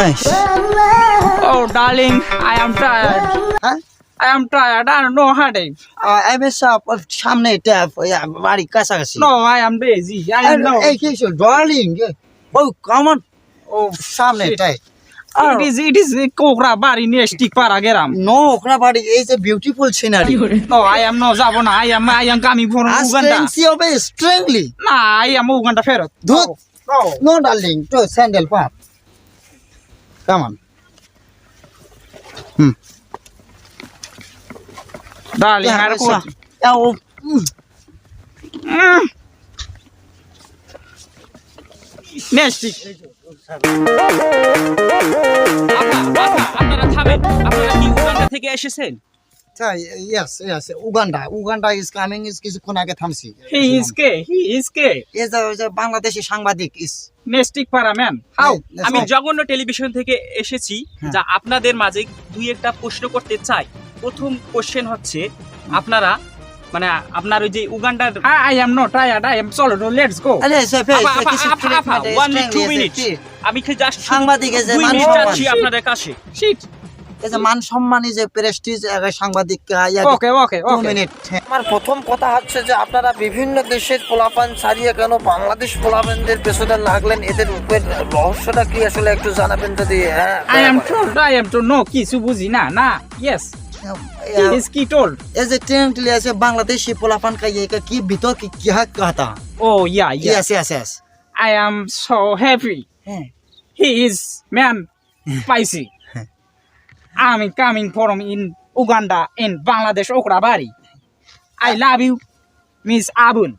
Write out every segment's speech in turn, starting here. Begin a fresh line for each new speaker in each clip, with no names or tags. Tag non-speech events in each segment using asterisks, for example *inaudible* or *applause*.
Nice.
Oh, darling, I am tired.
হ্যাঁ
I am tired. I don't know headache.
আমি সব সামনে এটা ইয়া, বাড়ি কাছাকাছি
No, I am lazy. I
R
know.
এই কি ডার্লিং ও কমন
Oh,
সামনে. এটাই
It is, it is কোকরা বাড়ি নিয়ে স্টিক পারা গেলাম
নো ওখরা বাড়ি এই যে beautiful scenery
No, I am no যাব না. I am, I am coming from Uganda.
স্ট্রেংসি হবে স্ট্রেংলি
না, I am Uganda ফেরত.
ধুত
No.
নো ডার্লিং তো স্যান্ডেল পাপ কামান
Darling, আর
আচ্ছা।
করছি।
ও
Mm.
আপনারা থামেন আপনারা কি উগান্ডা থেকে এসেছেন?
Yes yes Uganda Uganda is coming is কিছুক্ষণ আগে থামছি
is gay. He is gay.
এই যে বাংলাদেশি সাংবাদিক
Nestic para man. How?
আমি জঘন্য টেলিভিশন থেকে এসেছি
হ্যাঁ।
যা আপনাদের মাঝে দুই একটা প্রশ্ন করতে চাই প্রথম কোশ্চেন হচ্ছে আপনারা মানে আপনার ওই যে উগান্ডার
I, I am not tired. I am solid. Let's go.
আরে সে ফেস
আপা, আপা,
কিছু
আপা, আপা, one minute, two minutes. আমি কি জাস্ট মিনিট আপনাদের কাছে
Shit.
এই যে মান সম্মানী যে প্রেস্টিজ সাংবাদিক টু
okay.
মিনিট আমার প্রথম কথা হচ্ছে যে আপনারা বিভিন্ন দেশের পোলাপান ছাড়িয়ে কেন বাংলাদেশ পোলাপানদের পেছনে লাগলেন এদের উপর রহস্যটা কি আসলে একটু জানাবেন যদি হ্যাঁ
I am told. I am told. No, কিছু বুঝি না না Yes. He is কি told.
এই যে ট্রেন্ডলি আছে বাংলাদেশি পোলাপান কাইয়ে কি ভিতর কি কি হাক কথা
yeah, yeah.
Yes yes yes
I am so happy.
হ্যাঁ
He is man *laughs* coming from in Uganda in Bangladesh Okrabari. I love you, Miss Abun.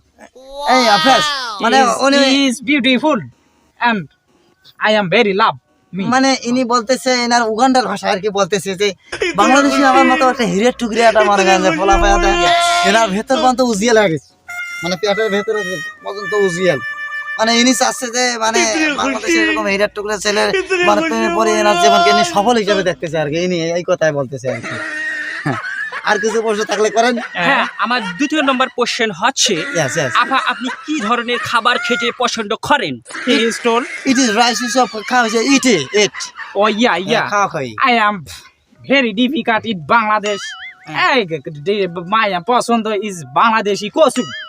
এই আফেস মানে উনি
he is beautiful and I am very love me.
মানে ইনি বলতেছে এনার উগান্ডার ভাষা আর কি বলতেছে যে *laughs* বাংলাদেশি আমার মতো একটা হিরের টুকরি একটা করেন যে *laughs* ফোলা পায়া দেয় *laughs* এনার ভেতর পর্যন্ত উজিয়ে লাগে মানে পেটের ভেতরে পর্যন্ত উজিয়াল মানে ইনি চাচ্ছে যে মানে বাংলাদেশে এরকম হিরের টুকরা ছেলের মানে প্রেমে পড়ে এনার জীবনকে ইনি সফল হিসেবে দেখতেছে আর কি ইনি এই কথাই বলতেছে আর কি হ্যাঁ। *laughs* আর কিছু প্রশ্ন থাকলে করেন
হ্যাঁ আমার দ্বিতীয় নম্বর কোশ্চেন হচ্ছে আপা আপনি কি ধরনের খাবার খেতে পছন্দ করেন
told.
It is rice is of খাওয়া it it
Oh yeah, yeah.
খাওয়া খাই
am very difficult in Bangladesh. I, my পছন্দ ইজ কসুম
যে
Yes.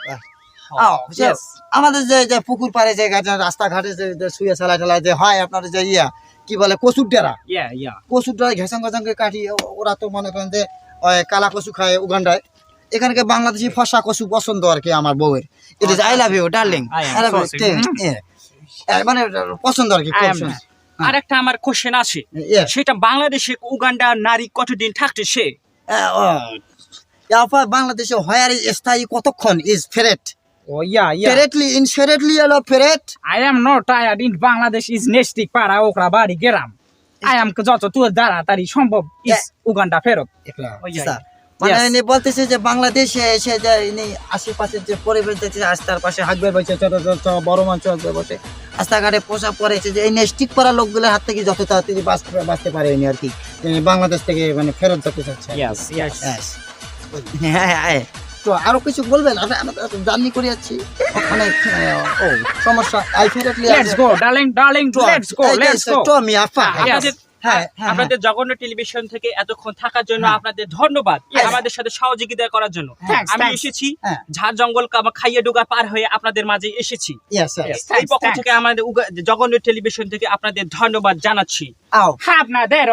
আমাদের যে যে পুকুর পাড়ে যে ঘাটে রাস্তাঘাটে যে শুয়ে চালা টেলা যে হয় আপনার যে ইয়া কি বলে কচুর ডেরা. কচুর ডেরা ঘেসাং ঘেসাঙ্গে কাটি ওরা তো মনে করেন যে কালা কচু খায় উগান্ডায়। এখানকে বাংলাদেশি ফসা কচু পছন্দ আর কি আমার বউয়ের। It is I love you darling. মানে পছন্দ আর কি
I am
খুব
not.
আর একটা আমার কোশ্চেন আছে। সেটা বাংলাদেশে উগান্ডা নারী কতদিন থাকতে সে?
ও। তারপর বাংলাদেশে হয়ার স্থায়ী কতক্ষণ ইজ ফেরেট
Oh yeah, yeah.
ফেরেটলি ইন ফেরেটলি এলো ফেরেট
I am not tired. In Bangladesh is nestic para okra bari geram. I am যত তোর তাড়াতাড়ি সম্ভব is উগান্ডা ফেরত
মানে ইনি বলতেছে যে বাংলাদেশে এসে যে ইনি আশেপাশের যে পরিবেশ দেখছে রাস্তার পাশে হাঁকবে বসে ছোট ছোট বড় মানুষ হাঁকবে বসে রাস্তাঘাটে পোষা পড়েছে যে এই নেস্টিক করা লোকগুলোর হাত থেকে যত তাড়াতাড়ি বাঁচতে বাঁচতে পারে ইনি আর কি। বাংলাদেশ থেকে মানে ফেরত যেতে চাচ্ছে।
Yes, yes.
Yes. *laughs* হ্যাঁ হ্যাঁ হ্যাঁ। তো আরও কিছু বলবেন? আমরা জার্নি করে যাচ্ছি। ওখানে ও সমস্যা। আই আমি আপা
Yes.
আপনাদের
হ্যাঁ হ্যাঁ
আপনাদের জঘন্য টেলিভিশন থেকে এতক্ষণ থাকার জন্য আপনাদের ধন্যবাদ। আমাদের সাথে সহযোগিতা করার জন্য। আমি এসেছি
হ্যাঁ।
ঝাড় জঙ্গল খাইয়ে ডুগা পার হয়ে আপনাদের মাঝে এসেছি। এই পক্ষ থেকে আমাদের জঘন্য টেলিভিশন থেকে আপনাদের ধন্যবাদ জানাচ্ছি।
আপনাদের